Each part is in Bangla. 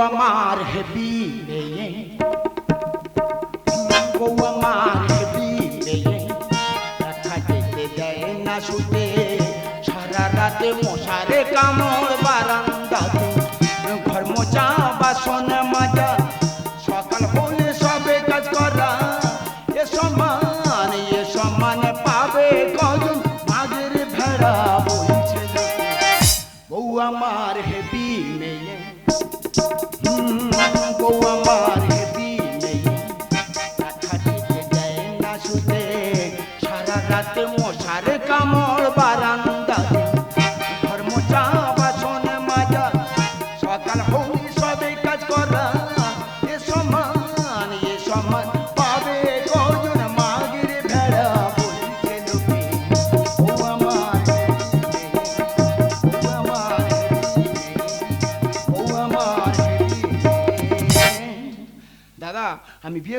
আমার হেবি মেয়ে। বউ আমার হেবি মেয়ে। দেখা যেতে দেয় না শুতে সারা রাতে মশারে কামড়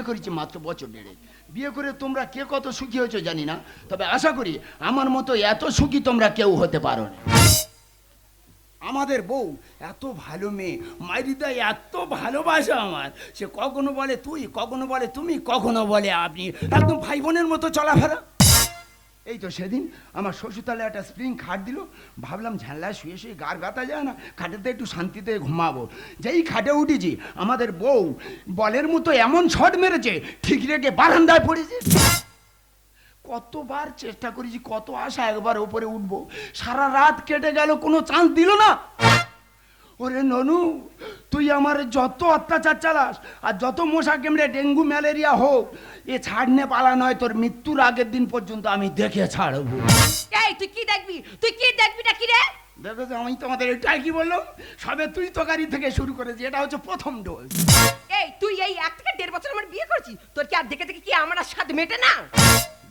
বিয়ে করেছি মাত্র বছর দেড়ে বিয়ে করে তোমরা কে কত সুখী হয়েছো জানি না, তবে আশা করি আমার মতো এত সুখী তোমরা কেউ হতে পারো না। আমাদের বউ এত ভালো মেয়ে মাইরিদা এত ভালোবাসা আমার। সে কখনো বলে তুই, কখনো বলে তুমি, কখনো বলে আপনি। একদম ভাই বোনের মতো চলাফেরা। এই তো সেদিন আমার শ্বশুরতালে একটা স্প্রিং খাট দিল। ভাবলাম ঝাল্লায় শুয়ে শুয়ে গার গাতা যায় না, খাটেতে একটু শান্তিতে ঘুমাবো। যেই খাটে উঠেছি, আমাদের বউ বলের মতো এমন শট মেরেছে, ঠিক রেখে বারান্দায় পড়েছে। কতবার চেষ্টা করেছি, কত আশা একবার ওপরে উঠবো। সারা রাত কেটে গেল, কোনো চান্স দিল না। ওরে ননু তুই আমার যত অত্যাচার চালাস আর যত মশা কেমড়ে ডেঙ্গু ম্যালেরিয়া হোক এ ছাড়নে পালা নয় তোর মৃত্যুর আগের দিন পর্যন্ত আমি দেখে ছাড়বো। এই তুই কি দেখবি? তুই কি দেখবি না কি রে? দেখো আমি তোমাদের এটাই কি বললাম? সবে তুই তকারি থেকে শুরু করেছি এটা হচ্ছে প্রথম ডোজ এই তুই এই এক থেকে দেড় বছর আমার বিয়ে করেছিস? তোর কি আর দেখে দেখে কি আমার স্বাদ মেটে না?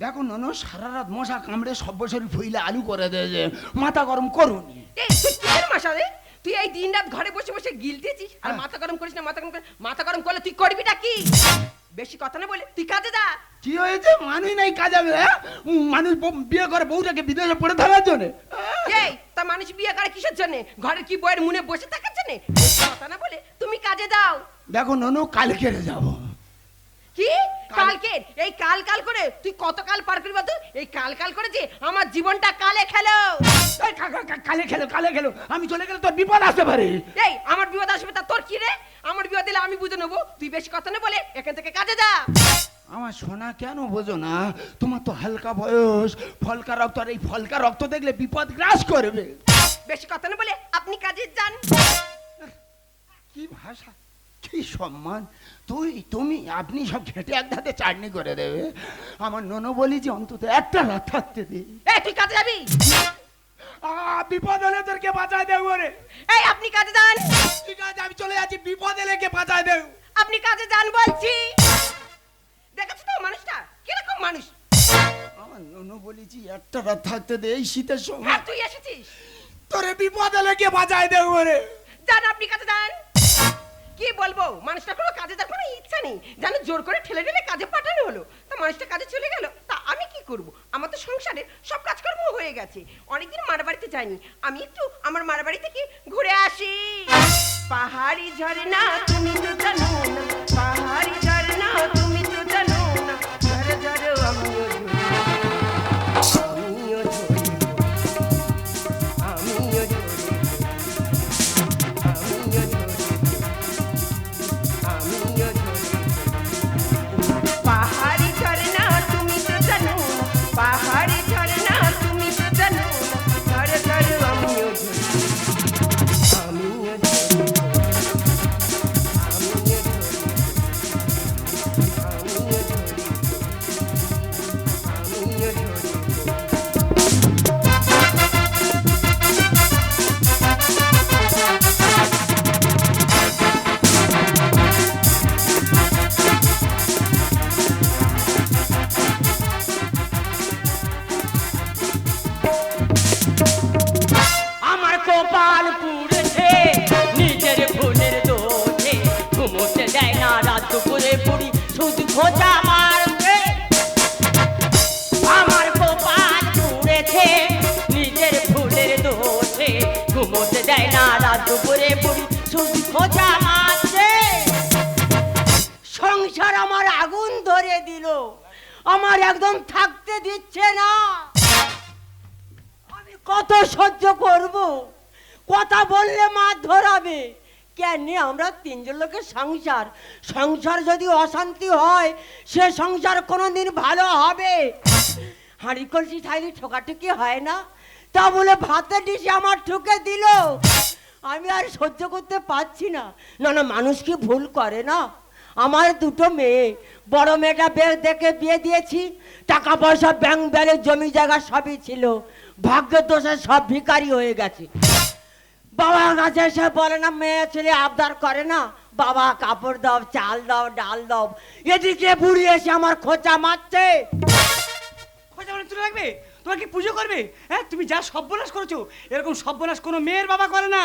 দেখো ননু সারা রাত মশা কামড়ে সব বছরই ফুইলে আলু করে দেয় যে মাথা গরম করুন। এই তুই কিসের মাসা রে? তুই এই দিন রাত ঘরে বসে বসে গিলতেছিস আর হ্যাঁ। মাথা গরম করিস না মাথা গরম মাথা গরম করলে তুই করবি না কি? বেশি কথা না বলে তুই কাজে যা। কি হয়েছে? মানুষ নাই কাজ হবে হ্যাঁ? মানুষ বিয়ে করে বউটাকে বিদেশে পড়ে থাকার জন্য। এই তা মানুষ বিয়ে করে কিসের জন্য? ঘরে কি বইয়ের মুনে বসে থাকার জন্য? কথা না বলে তুমি কাজে যাও। দেখো ননু কালকে যাব। কালকে এই কাল কাল করে তুই কত কাল পার করবি বলতো? এই কাল কাল করে যে আমার জীবনটা কালে খেলো। এই কা- কা- কা- কালে খেলো কালে খেলো। আমি চলে গেলে তোর বিপদ আসতে পারে। এই আমার বিপদ আসবে তা তোর কি রে? আমার বিপদ দিলে আমি বুঝে নেব। তুই বেশি কথা না বলে এখান থেকে কাজে যা। আমার সোনা কেন বোঝো না? তোমার তো হালকা বয়স। ফলকা রক্ত আর এই ফলকা রক্ত দেখলে বিপদ গ্রাস করবে। বেশি কথা না বলে আপনি কাজে যান। কি ভাষা? কি সম্মান? তুই তুমি আপনি সব ঘেটে এক ধাতে চাটনি করে দেবে। আমার ননু বলি যে অন্তত একটা রাত থাকতে দে। এই তুই কাজে যাবি? বিপদ হলে তোরকে বাঁচায় দেবো রে? এই আপনি কাজে যান। ঠিক আছে আমি চলে যাচ্ছি বিপদ এলে কে বাঁচায় দেবো? আপনি কাজে যান বলছি। দেখেছ তো মানুষটা? কীরকম মানুষ? আমার ননু বলেছি একটা রাত থাকতে দে এই শীতের সময়। হ্যাঁ তুই এসেছিস। তোরে বিপদ এলে কে বাঁচায় দেবো রে? যান আপনি কাজে যান। কি বলব? মানুষটা কোনো কাজে তার কোনো ইচ্ছা নেই। যেন জোর করে ঠেলে ঠেলে কাজে পাঠানো হলো। তা মানুষটা কাজে চলে গেল, তা আমি কি করব? আমার তো সংসারে সব কাজকর্ম হয়ে গেছে। অনেকদিন মার বাড়িতে যাইনি। আমি একটু আমার মার বাড়ি থেকে ঘুরে আসি। পাহাড়ি ঝরে না তুমি তো জানো না, পাহাড়ি একদম থাকতে দিচ্ছে না। আমি কত সহ্য করব? কথা বললে মা ধরাবে। কেন আমরা তিনজন লোকের সংসার। সংসার যদি অশান্তি হয়, সে সংসার কোনোদিন ভালো হবে। হাঁড়ি কলসি থাইলে ঠোকাঠুকি হয় না? তা বলে ভাতের ডিশে আমার ঠুকে দিল। আমি আর সহ্য করতে পারছি না। না না, মানুষ কি ভুল করে না? আমার দুটো মেয়ে। বড় মেয়েটা বের দেখে বিয়ে দিয়েছি। টাকা পয়সা ব্যাংক ব্যালে জমি জায়গা সবই ছিল। ভাগ্যের দোষে সব ভিকারি হয়ে গেছে। বাবার কাছে এসে বলে না মেয়ে ছেলে আবদার করে না। বাবা কাপড় দাও চাল দাও ডাল দাও। এদিকে বুড়ি এসে আমার খোঁচা মারছে। খোঁজা মানে তুলে রাখবে তোমার কি পুজো করবে? হ্যাঁ তুমি যা সর্বনাশ করেছ এরকম সর্বনাশ কোনো মেয়ের বাবা করে না।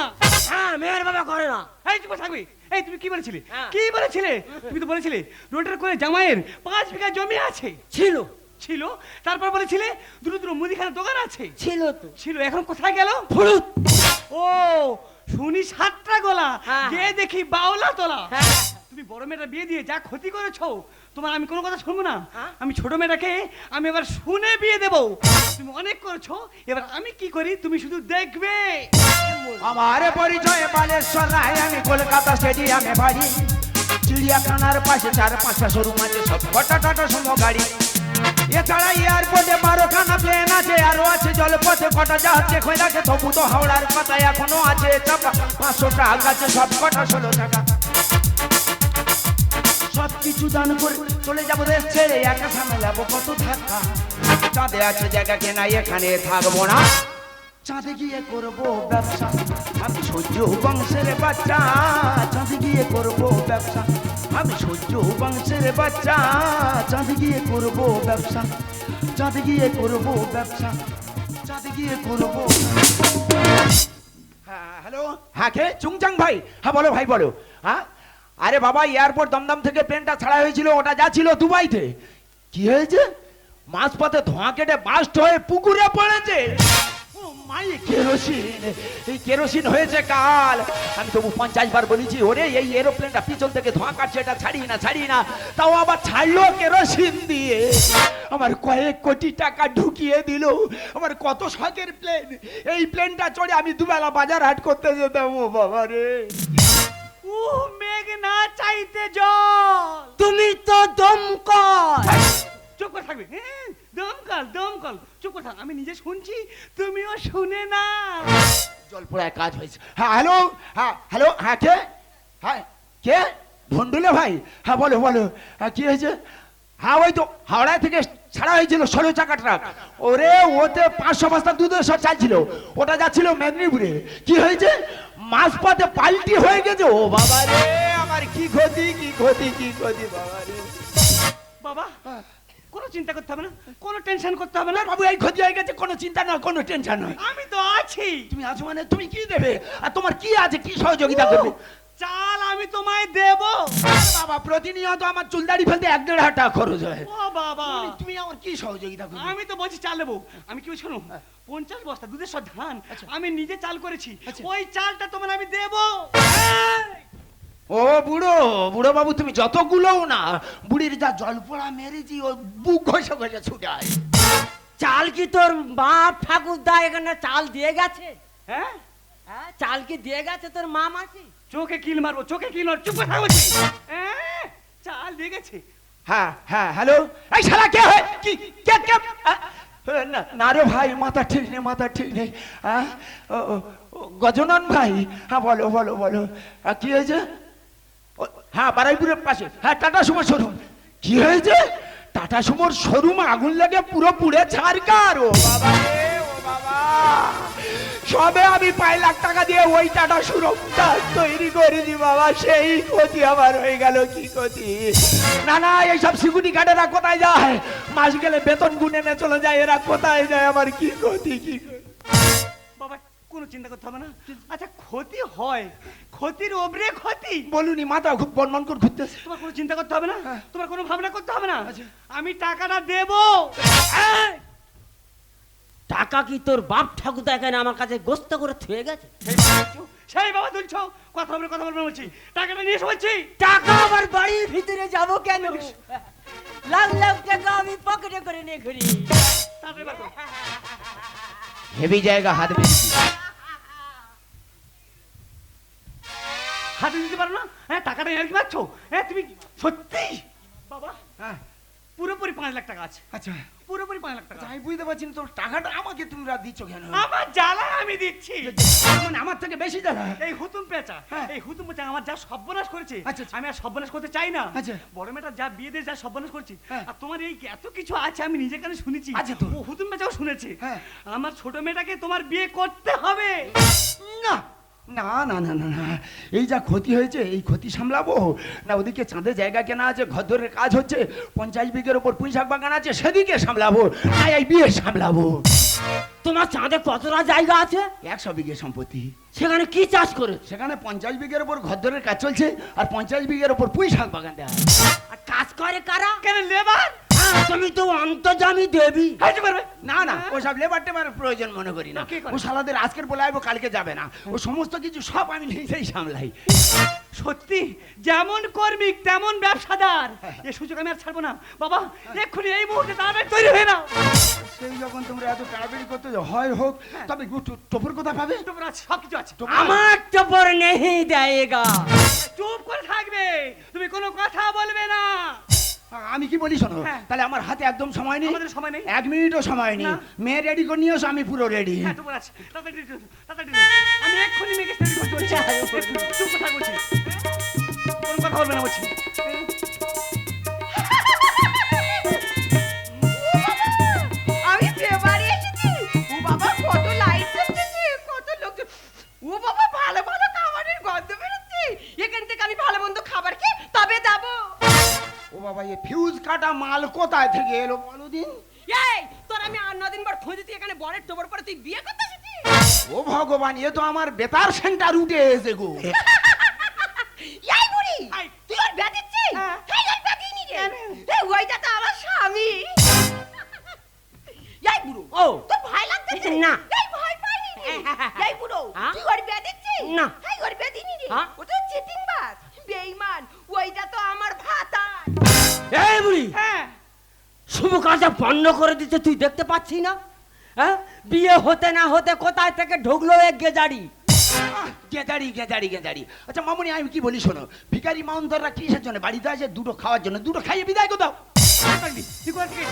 হ্যাঁ মেয়ের বাবা করে না। এই তুমি থাকবে। এই তুমি কি বলেছিলে? হ্যাঁ। কি বলেছিলে? তুমি তো বলেছিলে রোটার করে জামাইয়ের পাঁচ বিঘা জমি আছে। ছিল। ছিল? তারপর বলেছিলে দুটো দুটো মুদিখানার দোকান আছে। ছিল তো। ছিল এখন কোথায় গেল? ফুরুত ও শুনি সাতটা গলা। হ্যাঁ। গিয়ে দেখি বাউলা তোলা হ্যাঁ। তুমি বড় মেয়েটা বিয়ে দিয়ে যা ক্ষতি করেছ তোমার আমি কোনো কথা শুনব না? হ্যাঁ? আমি ছোট মেয়েটাকে আমি এবার শুনে বিয়ে দেবো। তুমি অনেক করেছ এবার আমি কি করি? তুমি শুধু দেখবে। আমার পরিচয় বালেশ্বর রায় আমি কলকাতা স্টেডিয়ামে বাড়ি। চিড়িয়াখানার পাশে চার পাঁচটা শোরুম আছে সব কটা টাটা সুমো গাড়ি। এছাড়া এয়ারপোর্টে বারোখানা প্লেন আছে আরও আছে জলপথে কটা যাচ্ছে খৈরাকে তবু তো হাওড়ার কথা এখনও আছে চাপা। পাঁচশো টাকা আছে সব কটা ষোলো টাকা। সব কিছু দান করে চলে যাব দেশ ছেড়ে, একা সামলাবো কত ধাক্কা। চাঁদে আছে জায়গা কেনা, এখানে থাকব না। চাঁদে গিয়ে করব ব্যবসা, আমি সহ্য বংশের বাচ্চা। চাঁদে গিয়ে করব ব্যবসা, আমি সহ্য বংশের বাচ্চা। চাঁদে গিয়ে করব ব্যবসা, চাঁদে গিয়ে করব ব্যবসা, চাঁদে গিয়ে করব হ্যাঁ হ্যালো? হ্যাঁ কে? চুংচাং ভাই। হ্যাঁ বলো ভাই, বলো। হ্যাঁ? আরে বাবা এয়ারপোর্ট দমদম থেকে প্লেনটা ছাড়া হয়েছিল, ওটা যাচ্ছিল দুবাইতে। কি হয়েছে? মাঝপথে ধোঁয়া কেটে বাস্ট হয়ে পুকুরে পড়েছে। মাই, কেরোসিন। এই কেরোসিন হয়েছে কাল। আমি তবু পঞ্চাশ বার বলেছি, ওরে, এই এরোপ্লেনটা পিছন থেকে ধোঁয়া কাটছে, এটা ছাড়ি না ছাড়ি না তাও আবার ছাড়লো কেরোসিন দিয়ে। আমার কয়েক কোটি টাকা ঢুকিয়ে দিল। আমার কত শখের প্লেন এই প্লেনটা চড়ে আমি দুবেলা বাজার হাট করতে যেতাম, ও বাবা রে। ও মেঘ না চাইতে জল। তুমি তো দমকল। চুপ করে থাকবে। হ্যাঁ দমকল দমকল। চুপ করে থাক আমি নিজে শুনছি তুমিও শুনে না জলপড়ায় কাজ হয়েছে। হ্যাঁ হ্যালো হ্যাঁ হ্যালো হ্যাঁ কে? হ্যাঁ কে? ভন্ডুলে ভাই? হ্যাঁ বলো বলো। হ্যাঁ কি হয়েছে? হ্যাঁ ওই তো হাওড়া থেকে ছাড়া হয়েছিল ষোলো চাকা ট্রাক ওরে ওতে পাঁচশো বস্তা দুধের সব চালছিল ওটা যাচ্ছিল মেদিনীপুরে। কি হয়েছে? মাঝপথে পাল্টি হয়ে গেছে। ও বাবা রে আমার কি ক্ষতি কি ক্ষতি কি ক্ষতি? বাবা রে। বাবা কোনো চিন্তা করতে হবে না কোনো টেনশন করতে হবে না। বাবু এই ক্ষতি হয়ে গেছে কোনো চিন্তা না কোনো টেনশন নয়। আমি তো আছি। তুমি আছো মানে তুমি কি দেবে? আর তোমার কি আছে কি সহযোগিতা করবে? চাল আমি তোমায় দেব। বাবা প্রতিনিয়ত আমার চুলদাড়ি ফেলতে এক দেড় হাজার টাকা খরচ হয়। ও বাবা। তুমি- আমার কি সহযোগিতা করবে? আমি তো বলছি চাল নেব। আমি কি বলছি শোনো পঞ্চাশ বস্তা দুধের সব ধান আমি নিজে চাল করেছি। আচ্ছা। ওই চালটা তোমার আমি দেবো। ও বুড়ো বুড়ো বাবু তুমি যতগুলোও না বুড়ির যা জল পোড়া মেরেছি ও বুক ঘষে ঘষে ছুটে আয়। চাল কি তোর বাপ ঠাকুর দা এখানে চাল দিয়ে গেছে? হ্যাঁ? হ্যাঁ চাল কি দিয়ে গেছে তোর মা মাসি? চোখে কিল মারবো চোখে কিল মারবো চুপ হ্যাঁ, চাল দিয়ে গেছে। হ্যাঁ হ্যাঁ হ্যালো। এই শালা কে হয়? কি কে কে? না, রে ভাই মাথা ঠিক নেই মাথা ঠিক নেই। গজনন ভাই। হ্যাঁ বলো বলো বলো। কি হয়েছে? হ্যাঁ বারাইপুরের পাশে। হ্যাঁ টাটা সুমোর শোরুম। কি হয়েছে? টাটা সুমোর শোরুম আগুন লেগে পুরো পুড়ে ছাড়কার ও বাবা ও বাবা। সবে আমি পাঁচ লাখ টাকা দিয়ে ওই টাটা সুরমটা তৈরি করেছি বাবা। সেই ক্ষতি আমার হয়ে গেল কি ক্ষতি? না না এইসব সিকিউরিটি গার্ডেরা কোথায় যায়? মাস গেলে বেতন গুনে নে চলে যায় এরা কোথায় যায়? আমার কি ক্ষতি কি বাবা কোনো চিন্তা করতে হবে না। আচ্ছা ক্ষতি হয়। ক্ষতির ওপরে ক্ষতি। বলুনি মাথা খুব করে ঘুরতেছে। তোমার কোনো চিন্তা করতে হবে না? তোমার কোনো ভাবনা করতে হবে না? আচ্ছা। আমি টাকাটা দেবো। এই! টাকা কি তোর বাপ ঠাকুর এখানে আমার কাছে গোস্ত করে থুয়ে গেছে? সেই বাবা তুলছো, কথা বলবে কথা বলবে বলছি। টাকাটা নিয়ে বলছি। টাকা আমার বাড়ির ভিতরে যাব কেন? লাখ লাখ টাকা আমি পকেটে করে নিয়ে ঘুরি। হেভি জায়গা হাত বেরিয়েছি হাতে দিতে পারো না? হ্যাঁ টাকাটা এনে পাচ্ছ? হ্যাঁ তুমি সত্যি? বাবা। হ্যাঁ। পুরোপুরি পাঁচ লাখ টাকা আছে আচ্ছা পুরোপুরি পাঁচ লাখ টাকা আমি বুঝতে পারছি না তোর টাকাটা আমাকে তুমি রাত দিচ্ছ কেন আমার জ্বালা আমি দিচ্ছি মানে আমার থেকে বেশি টাকা এই হুতুম পেঁচা হ্যাঁ। এই হুতুম পেঁচা আমার যা সর্বনাশ করেছে আচ্ছা, আচ্ছা। আমি আর সর্বনাশ করতে চাই না আচ্ছা। বড় মেয়েটা যা বিয়ে দিয়ে যা সর্বনাশ করছি হ্যাঁ। আর তোমার এই এত কিছু আছে আমি নিজে কানে শুনেছি আচ্ছা তো। হুতুম পেঁচাও শুনেছে হ্যাঁ। আমার ছোট মেয়েটাকে তোমার বিয়ে করতে হবে না না না না না না। এই যা ক্ষতি হয়েছে এই ক্ষতি সামলাবো? না ওদিকে চাঁদে জায়গা কেনা আছে ঘর ধরে কাজ হচ্ছে পঞ্চাশ বিঘের ওপর পুঁই শাক বাগান আছে সেদিকে সামলাবো না এই বিয়ে সামলাবো। তোমার চাঁদে কতটা জায়গা আছে? একশো বিঘে সম্পত্তি। সেখানে কি চাষ করে সেখানে পঞ্চাশ বিঘের ওপর ঘর ধরে কাজ চলছে আর পঞ্চাশ বিঘের ওপর পুঁই শাক বাগান দেওয়া আর কাজ করে কারা? কেন লেবার? তুমি তো অন্তর্জামী দেবী। হাইতে পারবে না না ওসব লেবার টেবার প্রয়োজন মনে করি না? ও সালাদের আজকের বলে আসব কালকে যাবে না। ও সমস্ত কিছু সব আমি নিজেই সামলাই। সত্যি যেমন কর্মিক তেমন ব্যবসাদার। হ্যাঁ। এ সুযোগ আমি আর ছাড়বো না। বাবা এক্ষুনি এই মুহূর্তে তাড়াতাড়ি তৈরি হয়ে নাও। সেই যখন তোমরা এত তাড়াতাড়ি করতে হয় হোক তবে টোপর কথা পাবে তোমার আছে সব কিছু আছে। আমার তো পর নেই দেয়গা। চুপ করে থাকবে। তুমি কোনো কথা বলবে না। আমি কি বলি শোনো? হ্যাঁ। তাহলে আমার হাতে একদম সময় নেই। আমাদের সময় নেই। এক মিনিটও সময় নেই। মেয়ে রেডি করে নিয়ে আমি পুরো রেডি হ্যাঁ তোমার আছে। আমি এক্ষুনি মেয়েকে করতে চুপ বলছি। কোনো কথা বলবে না বলছি। কোথায় থেকে এলো বলো দিন। এই তোর আমি আর নদিন পর খুঁজেছি এখানে বরের টোবর পরে তুই বিয়ে করতে এসেছিস? ও ভগবান এ তো আমার বেতার সেন্টার উঠে এসে গো। এই বুড়ি তুই ওর বিয়ে দিচ্ছিস? হ্যাঁ। এই ওর বিয়ে দিইনি রে। এই ওইটা তো আমার স্বামী। এই বুড়ো ও। তোর ভয় লাগতেছে? না। এই ভয় পাইনি রে। এই বুড়ো হ্যাঁ? তুই ওর বিয়ে দিচ্ছিস? না। এই ওর বিয়ে দিইনি রে। হ্যাঁ? ও তো চিটিং বাজ বেঈমান ওইটা তো আমার ভাতার। এই বুড়ি হ্যাঁ। শুভ কাজটা বন্ধ করে দিতে তুই দেখতে পাচ্ছি না? হ্যাঁ? বিয়ে হতে না হতে কোথায় থেকে ঢুকলো এক গেজাড়ি? আহ, গেদাড়ি গেদাড়ি গেদাড়ি আচ্ছা মামনি আমি কি বলি শোনো ভিকারি ভিখারি মাউন্টাররা কিসের জন্য? বাড়িতে আছে দুটো খাওয়ার জন্য। দুটো খাইয়ে বিদায় কোথাও থাকবি তুই কোথা থেকে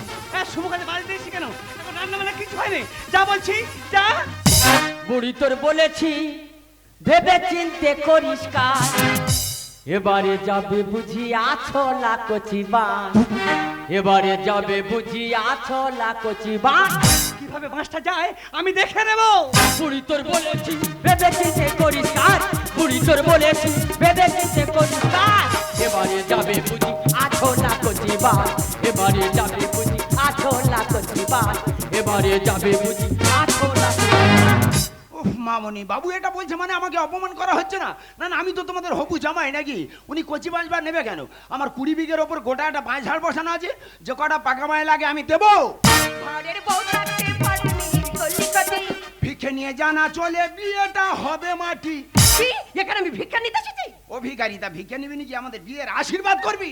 শুভ কাজে বাড়িতে কেন? এখন রান্না বান্না কিছু হয়নি। যা বলছি যা। বুড়ি তোর বলেছি ভেবে চিনতে করিস কাজ। এবারে যাবে বুঝি আছো লাকচি বান এবারে যাবে বুঝি আছো লাকচি বান কীভাবে বাঁশটা যায় আমি দেখে নেব। বুড়ি তোর বলেছি ভেবে চিনতে করিস কাজ বুড়ি তোর বলেছি ভেবে চিনতে করিস কাজ এবারে যাবে বুঝি আছো লাকচি বান এবারে যাবে বুঝি আছো লাকচি বান এবারে যাবে বুঝি আছো লাকচি মামনি বাবু এটা বলছে মানে আমাকে অপমান করা হচ্ছে না? না না আমি তো তোমাদের হবু জামাই নাকি? উনি কচি বাঁশবার নেবে কেন? আমার কুড়ি বিঘের ওপর গোটা একটা বাঁশ ঝাড় বসানো আছে যে কটা পাকা মায় লাগে আমি দেবো। ভিক্ষে নিয়ে জানা চলে বিয়েটা হবে মাটি। এখানে আমি ভিক্ষা নিতে এসেছি ও ভিখারি তা ভিক্ষে নিবি নাকি আমাদের বিয়ের আশীর্বাদ করবি।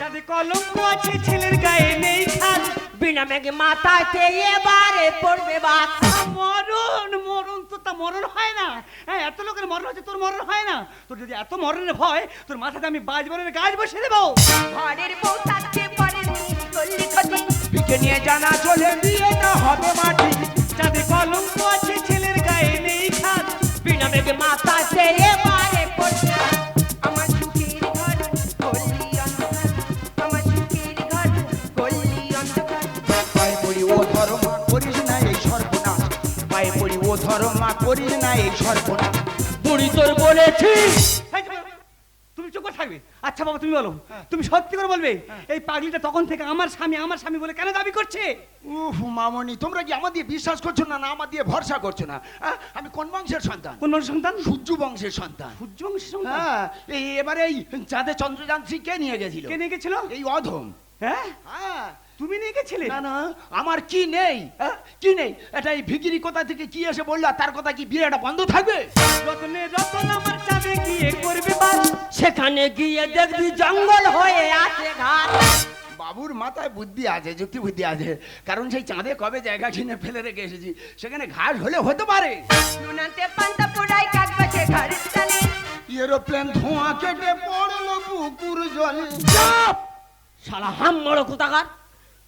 যাতে কলঙ্ক আছে ছেলের গায়ে নেই খাল বিনা মেঘে মাথায় এবারে পড়বে বাস। মরণ মরণ তো তা মরণ হয় না। হ্যাঁ এত লোকের মরণ হচ্ছে তোর মরণ হয় না। তোর যদি এত মরণের ভয় তোর মাথাতে আমি বাজ বনের গাছ বসে দেবো। ঘরের বউ থাকতে কলিকাতি ভিক্ষে নিয়ে জানা চলে বিয়েটা হবে মাটি। যাতে কলঙ্ক আছে ছেলের গায়ে নেই খাল বিনা মেঘে মাথায় এবারে পড়বে ধর্মা করিস না এই সর্বনাশ বুড়ি তোর বলেছি। তুমি চুপ করে থাকবে। আচ্ছা বাবা তুমি বলো তুমি সত্যি করে বলবে এই পাগলিটা তখন থেকে আমার স্বামী আমার স্বামী বলে কেন দাবি করছে? উফ মামনি তোমরা কি আমার দিয়ে বিশ্বাস করছ না না আমার দিয়ে ভরসা করছ না? আহ, আমি কোন বংশের সন্তান? কোন মানুষ সন্তান? সূর্য বংশের সন্তান। সূর্যবংশী সন্তান? হ্যাঁ এই এবারে এই চাঁদে চন্দ্রযান্ত্রী কে নিয়ে গেছিল? কে নিয়ে গেছিল? এই অধম। হ্যাঁ? হ্যাঁ। তুমি নিয়ে গেছিলে? না না আমার কি নেই? হ্যাঁ? কি নেই? এটা এই ভিকিরি কোথা থেকে কি এসে বলল তার কথা কি বিয়েটা বন্ধ থাকবে? রতনে রতন আমার চাঁদে গিয়ে করবে বাস। সেখানে গিয়ে দেখবি জঙ্গল হয়ে আছে ঘাট বাবুর মাথায় বুদ্ধি আছে যুক্তি বুদ্ধি আছে। কারণ সেই চাঁদে কবে জায়গা কিনে ফেলে রেখে এসেছি সেখানে ঘাস হলে হতে পারে। নুনান্তে পান্তা পোড়াই কাক বাছে ঘরের চালে এরোপ্লেন ধোঁয়া কেটে পড়ল পুকুর জলে। শালা হাম বড় কোথাকার?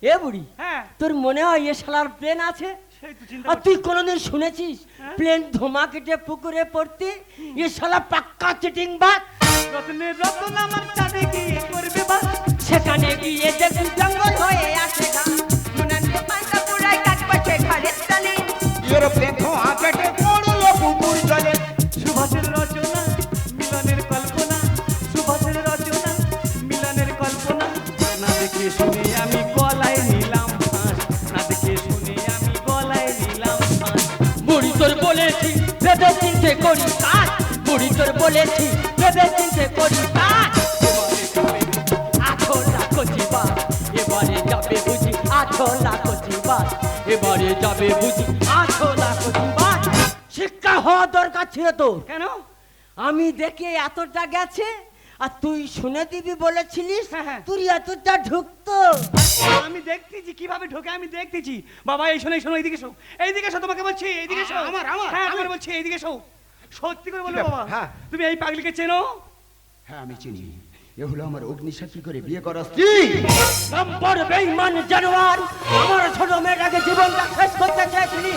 এ বুড়ি হ্যাঁ। তোর মনে হয় এ শালার প্লেন আছে? সেই তো চিন্তা আর তুই কোনোদিন শুনেছিস হ্যাঁ? প্লেন ধোমা কেটে পুকুরে পড়তে? এ শালা পাক্কা চিটিং বাদ রতনের রতন আমার চাঁদে কি করবে বাস সেখানে গিয়ে দেখবি জঙ্গল হয়ে আসে চালে এরোপ্লেন ধোঁয়া কেটে চিনতে করি কাজ বুড়ি তোর বলেছি ভেবে চিনতে করি কাজ। আঠো লাখো জীবা এবারে যাবে বুঝি আঠো লাখো জীবা এবারে যাবে বুঝি আঠো লাখো জীবা শিক্ষা হওয়া দরকার ছিল তোর। কেন? আমি দেখে এতটা গেছে আর তুই শুনে দিবি বলেছিলিস হ্যাঁ, হ্যাঁ। তুই এতটা ঢুকতো। আমি দেখতেছি কীভাবে ঢোকে আমি দেখতেছি। বাবা এই শোনো এই শোনো এইদিকে শো। এইদিকে শো তোমাকে বলছি এইদিকে শো। আমার, আমার, হ্যাঁ আমি- বলছি এইদিকে শো। সত্যি করে বলো বাবা। হ্যাঁ। তুমি এই পাগলিকে চেনো? হ্যাঁ আমি চিনি। এ হলো আমার অগ্নিসাক্ষী করে বিয়ে করা স্ত্রী। নম্বর বেইমান জানোয়ার আমার ছোট মেয়েটাকে জীবনটা শেষ করতে চেয়েছিলি।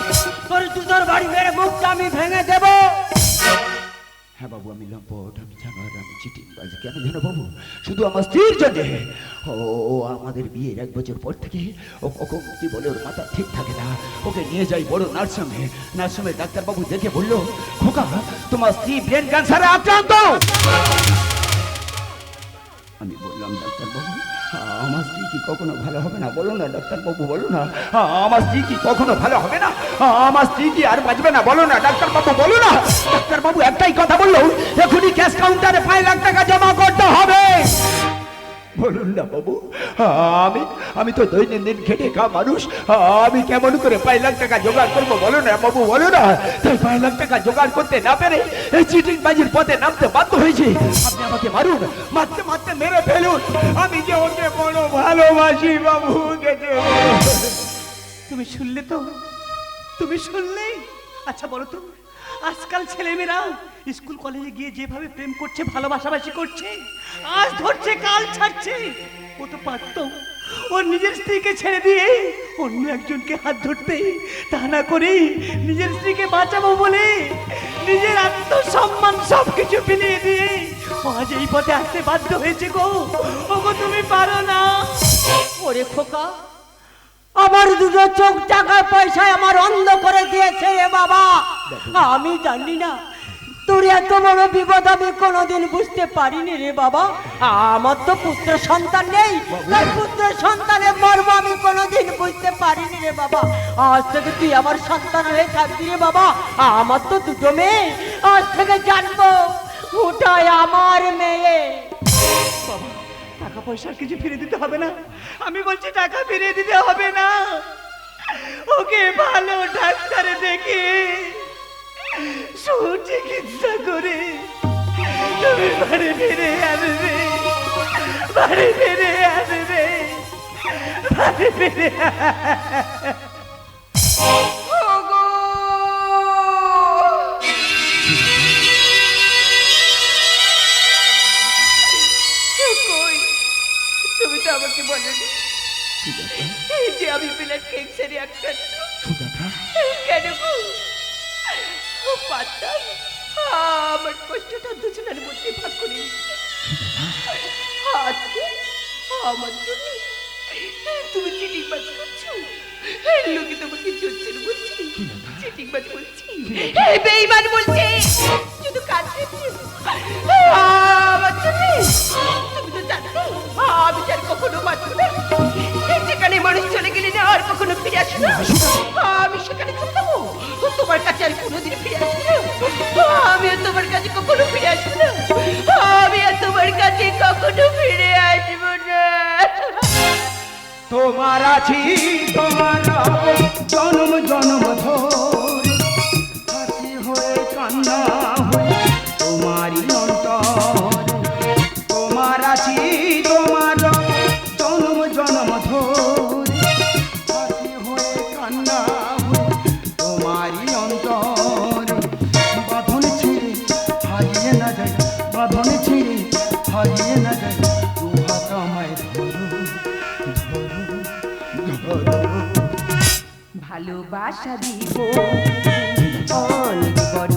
তোর দুধর বাড়ি মেরে মুখটা আমি ভেঙে দেব। হ্যাঁ বাবু, আমি লম্পট, আমি জানোয়ার আমি চিটিং বাজি কেন জানো বাবু? শুধু আমার স্ত্রীর জন্যে। ও ও আমাদের বিয়ের এক বছর পর থেকে ও কখন কি বলে ওর মাথা ঠিক থাকে না। ওকে নিয়ে যাই বড় নার্সামে। নার্সামে ডাক্তারবাবু দেখে বলল, খোকা, তোমার স্ত্রী ব্রেন ক্যান্সারে আক্রান্ত! আমি বললাম ডাক্তারবাবু আমার স্ত্রী কি কখনো ভালো হবে না? বলো না ডাক্তারবাবু বলো না। আমার স্ত্রী কি কখনো ভালো হবে না? আমার স্ত্রী কি আর বাঁচবে না? বলো না ডাক্তারবাবু বলো না। ডাক্তারবাবু একটাই কথা বলল এখনই ক্যাশ কাউন্টারে পাঁচ লাখ টাকা জমা করতে হবে। বলুন না বাবু, আমি আমি তো দৈনন্দিন খেটে খা মানুষ। আমি কেমন করে পাঁচ লাখ টাকা জোগাড় করব বলো না বাবু, বলো না। তাই পাঁচ লাখ টাকা জোগাড় করতে না পেরে এই চিটিং বাজির পথে নামতে বাধ্য হয়েছি। আপনি আমাকে মারুন, মারতে মারতে মেরে ফেলুন। আমি যে ওকে বড় ভালোবাসি বাবু তুমি শুনলে তো? তুমি শুনলে আচ্ছা বলো তো আজকাল ছেলেমেয়েরা স্কুল কলেজে গিয়ে যেভাবে প্রেম করছে, ভালোবাসাবাসি করছে, আজ ধরছে, কাল ছাড়ছে। ও তো পারতো। ওর নিজের স্ত্রীকে ছেড়ে দিয়ে অন্য একজনকে হাত ধরতে, তা না করে নিজের স্ত্রীকে বাঁচাবো বলে নিজের আত্মসম্মান সব কিছু ফিরিয়ে দিয়ে আজ এই পথে আসতে বাধ্য হয়েছে গো। ওগো, তুমি পারো না। ওরে খোকা আমার দুটো চোখ টাকা পয়সায় আমার অন্ধ করে দিয়েছে রে বাবা। আমি জানি না তোর এত বড় বিপদ আমি কোনোদিন বুঝতে পারিনি রে বাবা। আমার তো পুত্র সন্তান নেই তাই পুত্র সন্তানের মর্ম আমি কোনোদিন বুঝতে পারিনি রে বাবা। আজ থেকে তুই আমার সন্তান হয়ে থাকবি রে বাবা। আমার তো দুটো মেয়ে আজ থেকে জানব ওটাই আমার মেয়ে। পয়সার কিছু ফিরে দিতে হবে না। আমি বলছি, টাকা ফিরিয়ে দিতে হবে না। ওকে ভালো ডাক্তারে দেখে সুচিকিৎসা করে তুমি বাড়ি ফিরে আসবে, বাড়ি ফিরে আসবে, বাড়ি ফিরে আমাকে বলনি যে আমি ব্লাড ক্যান্সারে আক্রান্ত কেন গো? পারতাম আমার কষ্টটা দুজনের মধ্যে ভাগ করে আজকে আমার জন্য তুমি চিটিং বাজ করছ লোকে তোমাকে চলছিল বলছি। চিটিং বাজ বলছি। বেইমান বলছি। শুধু কাঁদছে। আমার জন্য তুমি মানুষ চলে গেলে আর কখনো ফিরে আসে না। আমি সেখানে থাকব। তোমার কাছে আর কোনোদিন ফিরে আসব আর তোমার কাছে কখনো ফিরে আসব না। আমি আর তোমার কাছে কখনো ফিরে আসব না। তোমার আছি, তোমার জনম জনম ধরে ভালোবাসা দিব। অনেক বড়